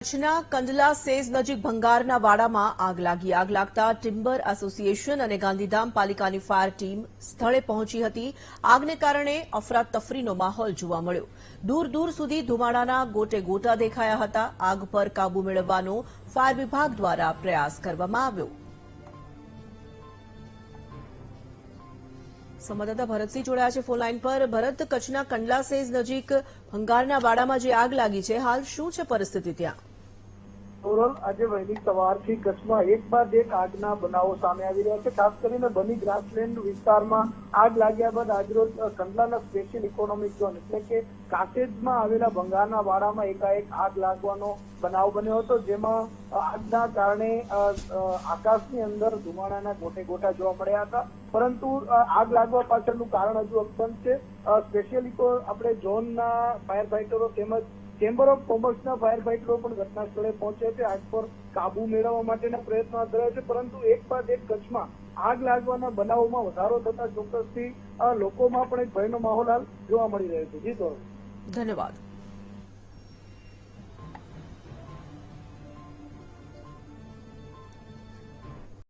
કચ્છના કંડલા સેઝ નજીક ભંગારના વાડામાં આગ લાગી. આગ લાગતા ટિમ્બર એસોસિએશન અને ગાંધીધામ પાલિકાની ફાયર ટીમ સ્થળે પહોંચી હતી. આગને કારણે અફરાતફરીનો માહોલ જોવા મળ્યો. દૂર દૂર સુધી ધુમાડાના ગોટે ગોટા દેખાયા હતા. આગ પર કાબુ મેળવવાનો ફાયર વિભાગ દ્વારા પ્રયાસ કરવામાં આવ્યો. સંવાદદાતા ભરતસિંહ જોડાયા છે ફોનલાઈન પર. ભરત, કચ્છના કંડલા સેઝ નજીક ભંગારના વાડામાં જે આગ લાગી છે, હાલ શું છે પરિસ્થિતિ ત્યાં? ઓવરઓલ આજે વહેલી સવારથી કચ્છમાં એક બાદ એક આગના બનાવો સામે આવી રહ્યા છે. ખાસ કરીને બની ગ્રાસલેન્ડ વિસ્તારમાં આગ લાગ્યા બાદ આજરોજ કંડલાના સ્પેશિયલ ઇકોનોમિક ઝોન એટલે કે કાટેજમાં આવેલા બંગાળના વાડામાં એકાએક આગ લાગવાનો બનાવ બન્યો હતો, જેમાં આગના કારણે આકાશની અંદર ધુમાડાના ગોટે ગોટા જોવા મળ્યા હતા. પરંતુ આગ લાગવા પાછળનું કારણ હજુ અક્ષમ છે. સ્પેશિયલ આપણે ઝોનના ફાયર ફાઈટરો તેમજ ચેમ્બર ઓફ કોમર્સના ફાયર ફાઈટરો પણ ઘટના સ્થળે પહોંચ્યા છે. આગ પર કાબુ મેળવવા માટેના પ્રયત્નો હાથ ધરાયા છે. પરંતુ એક બાદ એક કચ્છમાં આગ લાગવાના બનાવોમાં વધારો થતા ચોક્કસથી લોકોમાં પણ એક ભયનો માહોલ હાલ જોવા મળી રહ્યો છે. જીતો ધન્યવાદ.